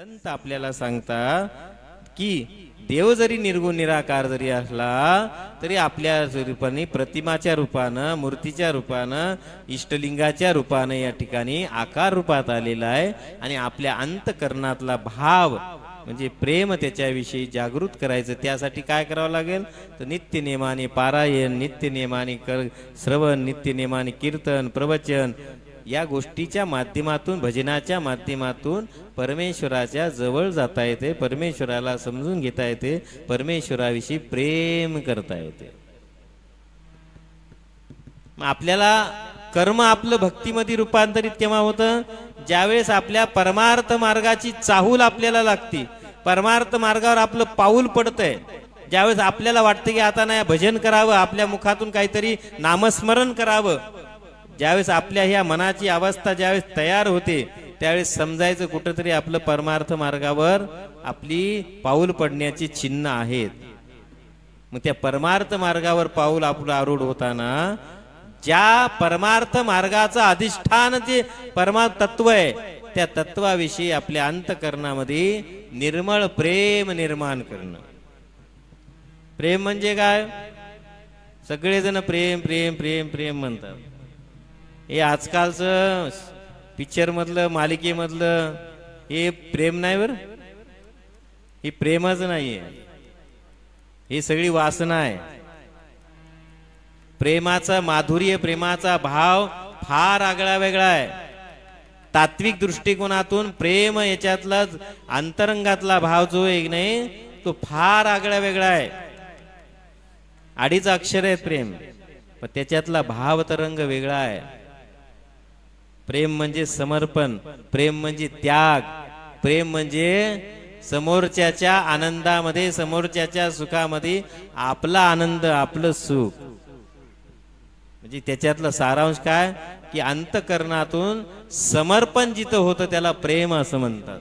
संत आपल्याला सांगता की देव जरी निर्गुण निराकार जरी असला तरी आपल्या रूपाने प्रतिमाच्या रूपानं मूर्तीच्या रूपानं इष्टलिंगाच्या रूपानं या ठिकाणी आकार रूपात आलेला आहे. आणि आपल्या अंतकरणातला भाव म्हणजे प्रेम त्याच्याविषयी जागृत करायचं त्यासाठी काय करावं लागेल? तर नित्य नियमाने पारायण नित्य नियमाने कर श्रवण नित्य नियमाने कीर्तन प्रवचन या गोष्टीच्या माध्यमातून भजनाच्या माध्यमातून परमेश्वराच्या जवळ जाता येते परमेश्वराला समजून घेता येते परमेश्वराविषयी प्रेम करता येते. आपल्याला कर्म आपलं भक्तीमध्ये रूपांतरित केव्हा होतं? ज्यावेळेस आपल्या परमार्थ मार्गाची चाहूल आपल्याला लागती परमार्थ मार्गावर आपलं पाऊल पडतंय ज्यावेळेस आपल्याला वाटतं की आता नाही भजन करावं आपल्या मुखातून काहीतरी नामस्मरण करावं ज्यावेळेस आपल्या ह्या मनाची अवस्था ज्यावेळेस तयार होते त्यावेळेस समजायचं कुठंतरी आपलं परमार्थ मार्गावर आपली पाऊल पडण्याची चिन्ह आहेत. मग त्या परमार्थ मार्गावर पाऊल आपलं आरूढ होताना ज्या परमार्थ मार्गाचं अधिष्ठान जे परमा तत्व आहे त्या तत्वाविषयी आपल्या अंतकरणामध्ये निर्मळ प्रेम निर्माण करणं. प्रेम म्हणजे काय? सगळेजण प्रेम प्रेम प्रेम प्रेम म्हणतात. हे आजकालचं पिक्चर मधलं मालिकेमधलं हे प्रेम नाही बर. हे प्रेमच नाहीये. ही सगळी वासना आहे. प्रेमाचा माधुर्य प्रेमाचा भाव फार आगळा वेगळा आहे. तात्विक दृष्टिकोनातून प्रेम याच्यातला अंतरंगातला भाव जो एक नाही तो फार आगळा वेगळा आहे. अडीच अक्षर आहे प्रेम. पण त्याच्यातला भाव तरंग वेगळा आहे. प्रेम म्हणजे समर्पण प्रेम म्हणजे त्याग प्रेम म्हणजे समोरच्याच्या आनंदामध्ये समोरच्याच्या सुखामध्ये आपला आनंद आपलं सुख. म्हणजे त्याच्यातलं सारांश काय? की अंतकरणातून समर्पण जिथं होतं त्याला प्रेम असं म्हणतात.